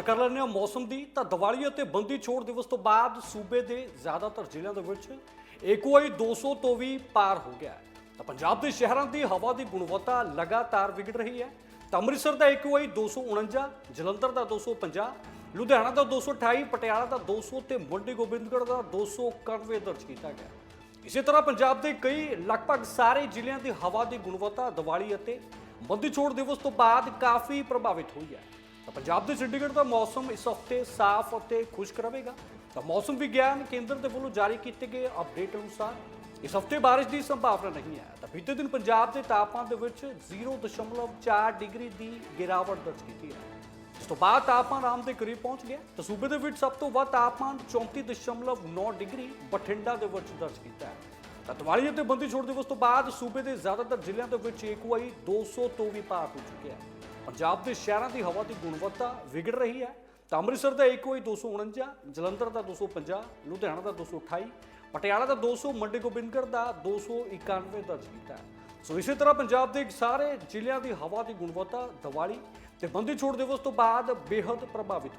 ਗੱਲ ਕਰ ਲੈਂਦੇ ਹਾਂ ਮੌਸਮ ਦੀ। ਤਾਂ ਦੀਵਾਲੀ ਅਤੇ ਬੰਦੀ ਛੋੜ ਦਿਵਸ ਤੋਂ ਬਾਅਦ ਸੂਬੇ ਦੇ ਜ਼ਿਆਦਾਤਰ ਜ਼ਿਲ੍ਹਿਆਂ ਦੇ ਵਿੱਚ ਏਕੁਆਈ 200 ਤੋਂ ਵੀ ਪਾਰ ਹੋ ਗਿਆ ਹੈ। ਤਾਂ ਪੰਜਾਬ ਦੇ ਸ਼ਹਿਰਾਂ ਦੀ ਹਵਾ ਦੀ ਗੁਣਵੱਤਾ ਲਗਾਤਾਰ ਵਿਗੜ ਰਹੀ ਹੈ। ਤਾਂ ਅੰਮ੍ਰਿਤਸਰ ਦਾ ਏਕੁਆਈ 249 ਜਲੰਧਰ ਦਾ 250 ਲੁਧਿਆਣਾ ਦਾ 228 ਪਟਿਆਲਾ ਦਾ 200 ਤੇ ਮੰਡੀ ਗੋਬਿੰਦਗੜ੍ਹ ਦਾ 291 ਦਰਜ ਕੀਤਾ ਗਿਆ ਇਸੇ ਤਰ੍ਹਾਂ ਪੰਜਾਬ ਦੇ ਕਈ ਲਗਭਗ ਸਾਰੇ ਜ਼ਿਲ੍ਹਿਆਂ ਦੀ ਹਵਾ ਦੀ ਗੁਣਵੱਤਾ ਦੀਵਾਲੀ ਅਤੇ ਬੰਦੀ ਛੋੜ ਦਿਵਸ ਤੋਂ ਬਾਅਦ ਕਾਫੀ ਪ੍ਰਭਾਵਿਤ ਹੋਈ ਹੈ। ਤਾਂ ਪੰਜਾਬ ਦੇ ਚੰਡੀਗੜ੍ਹ ਦਾ ਮੌਸਮ ਇਸ ਹਫ਼ਤੇ ਸਾਫ਼ ਅਤੇ ਖੁਸ਼ਕ ਰਹੇਗਾ। ਤਾਂ ਮੌਸਮ ਵਿਗਿਆਨ ਕੇਂਦਰ ਦੇ ਵੱਲੋਂ ਜਾਰੀ ਕੀਤੇ ਗਏ ਅਪਡੇਟ ਅਨੁਸਾਰ ਇਸ ਹਫ਼ਤੇ ਬਾਰਿਸ਼ ਦੀ ਸੰਭਾਵਨਾ ਨਹੀਂ ਹੈ। ਤਾਂ ਬੀਤੇ ਦਿਨ ਪੰਜਾਬ ਦੇ ਤਾਪਮਾਨ ਦੇ ਵਿੱਚ 0.4 ਡਿਗਰੀ ਦੀ ਗਿਰਾਵਟ ਦਰਜ ਕੀਤੀ ਹੈ। ਇਸ ਤੋਂ ਬਾਅਦ ਤਾਪਮਾਨ ਆਮ ਦੇ ਕਰੀਬ ਪਹੁੰਚ ਗਿਆ। ਤਾਂ ਸੂਬੇ ਦੇ ਵਿੱਚ ਸਭ ਤੋਂ ਵੱਧ ਤਾਪਮਾਨ 34.9 ਡਿਗਰੀ ਬਠਿੰਡਾ ਦੇ ਵਿੱਚ ਦਰਜ ਕੀਤਾ ਹੈ। ਤਾਂ ਦੀਵਾਲੀ ਅਤੇ ਬੰਦੀ ਛੋੜ ਦਿਵਸ ਤੋਂ ਬਾਅਦ ਸੂਬੇ ਦੇ ਜ਼ਿਆਦਾਤਰ ਜ਼ਿਲ੍ਹਿਆਂ ਦੇ ਵਿੱਚ ਏਕੁਆਈ 200 ਤੋਂ ਵੀ ਪਾਰ ਹੋ ਚੁੱਕਿਆ ਹੈ। ਪੰਜਾਬ ਦੇ ਸ਼ਹਿਰਾਂ ਦੀ ਹਵਾ ਦੀ ਗੁਣਵੱਤਾ ਵਿਗੜ ਰਹੀ ਹੈ। ਤਾਂ ਅੰਮ੍ਰਿਤਸਰ ਦਾ ਏਕੁਆਈ 249 ਜਲੰਧਰ ਦਾ 250 ਲੁਧਿਆਣਾ ਦਾ 228 ਪਟਿਆਲਾ ਦਾ 200 ਮੰਡੀ ਗੋਬਿੰਦਗੜ੍ਹ ਦਾ 291 ਦਰਜ ਕੀਤਾ ਸੋ ਇਸੇ ਤਰ੍ਹਾਂ ਪੰਜਾਬ ਦੇ ਸਾਰੇ ਜ਼ਿਲ੍ਹਿਆਂ ਦੀ ਹਵਾ ਦੀ ਗੁਣਵੱਤਾ ਦੀਵਾਲੀ ਤੇ ਬੰਦੀ ਛੋੜ ਦਿਵਸ ਤੋਂ ਬਾਅਦ ਬੇहद ਪ੍ਰਭਾਵਿਤ ਹੋਈ।